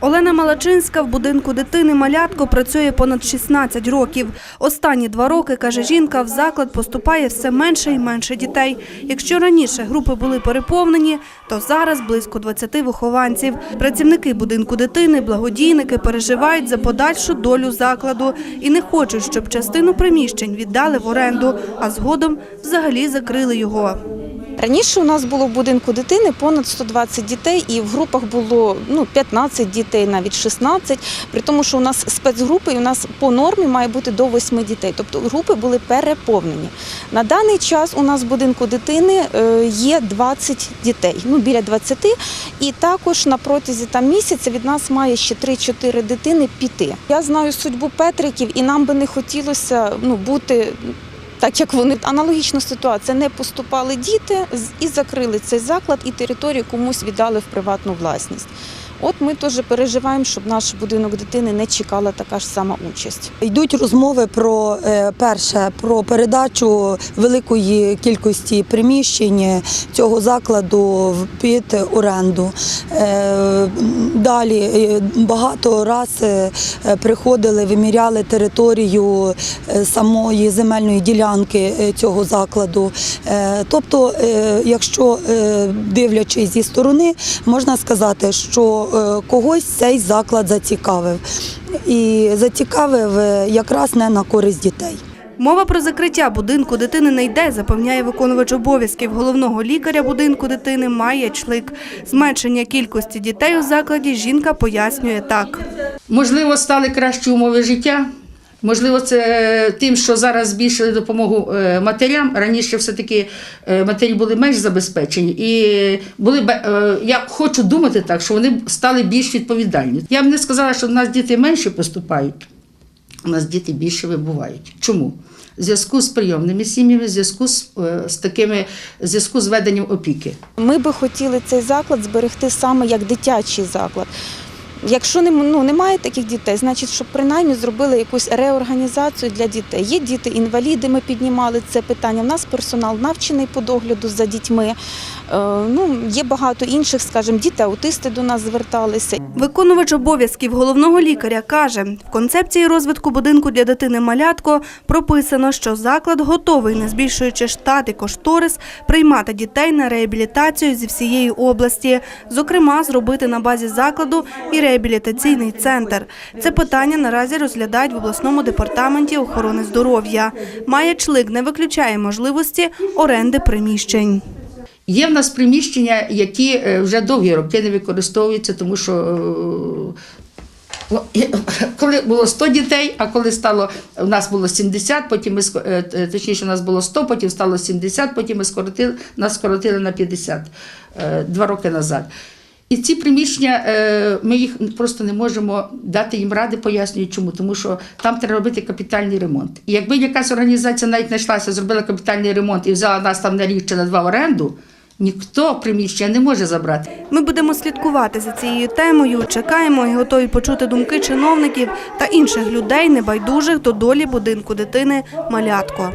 Олена Малачинська в будинку дитини малятко працює понад 16 років. Останні два роки, каже жінка, в заклад поступає все менше і менше дітей. Якщо раніше групи були переповнені, то зараз близько 20 вихованців. Працівники будинку дитини, благодійники переживають за подальшу долю закладу і не хочуть, щоб частину приміщень віддали в оренду, а згодом взагалі закрили його. Раніше у нас було в будинку дитини понад 120 дітей, і в групах було ну 15 дітей, навіть 16, При тому, що у нас спецгрупи, і у нас по нормі має бути до 8 дітей. Тобто групи були переповнені. На даний час у нас в будинку дитини е, є 20 дітей, ну біля 20, і також на протязі там місяця від нас має ще 3-4 дитини піти. Я знаю судьбу Петриків, і нам би не хотілося ну бути. Так як вони аналогічна ситуація, не поступали діти і закрили цей заклад, і територію комусь віддали в приватну власність. От ми теж переживаємо, щоб наш будинок дитини не чекала така ж сама участь. Йдуть розмови про е, перше про передачу великої кількості приміщень цього закладу під оренду. Е, Далі е, багато раз е, приходили, виміряли територію е, самої земельної ділянки е, цього закладу. Е, Тобто, е, якщо е, дивлячись зі сторони, можна сказати, що е, когось цей заклад зацікавив. І зацікавив е, якраз не на користь дітей. Мова про закриття будинку дитини не йде, запевняє виконувач обов'язків головного лікаря будинку дитини Майя Члик. Зменшення кількості дітей у закладі жінка пояснює так. Можливо, стали кращі умови життя. Можливо, це тим, що зараз збільшили допомогу е, матерям. Раніше все-таки е, матері були менш забезпечені. І були е, я хочу думати так, що вони стали більш відповідальні. Я б не сказала, що в нас діти менше поступають, у нас діти більше вибувають. Чому? В зв'язку з прийомними сім'ями, зв'язку з, е, з такими зв'язку з веденням опіки. Ми би хотіли цей заклад зберегти саме як дитячий заклад. Якщо ну, немає таких дітей, значить, щоб принаймні зробили якусь реорганізацію для дітей. Є діти-інваліди, ми піднімали це питання. У нас персонал навчений по догляду за дітьми. Е, ну, є багато інших, скажімо, діти-аутисти до нас зверталися. Виконувач обов'язків головного лікаря каже, в концепції розвитку будинку для дитини малятко прописано, що заклад готовий, не збільшуючи штат і кошторис, приймати дітей на реабілітацію зі всієї області, зокрема, зробити на базі закладу і реабілітаційний центр. Це питання наразі розглядають в обласному департаменті охорони здоров'я. Майя Члик не виключає можливості оренди приміщень. Є в нас приміщення, які е, вже довгі роки не використовуються, тому що е, коли було 100 дітей, а коли стало у нас було 70, потім ми е, точніше, у нас було 100, потім стало 70, потім ми скоротили, нас скоротили на 50 е, два роки назад. І ці приміщення, е, ми їх просто не можемо дати їм ради, пояснюю чому. Тому що там треба робити капітальний ремонт. І якби якась організація навіть знайшлася, зробила капітальний ремонт і взяла нас там на рік чи на два в оренду, ніхто приміщення не може забрати. Ми будемо слідкувати за цією темою. Чекаємо і готові почути думки чиновників та інших людей, небайдужих до долі будинку дитини малятко.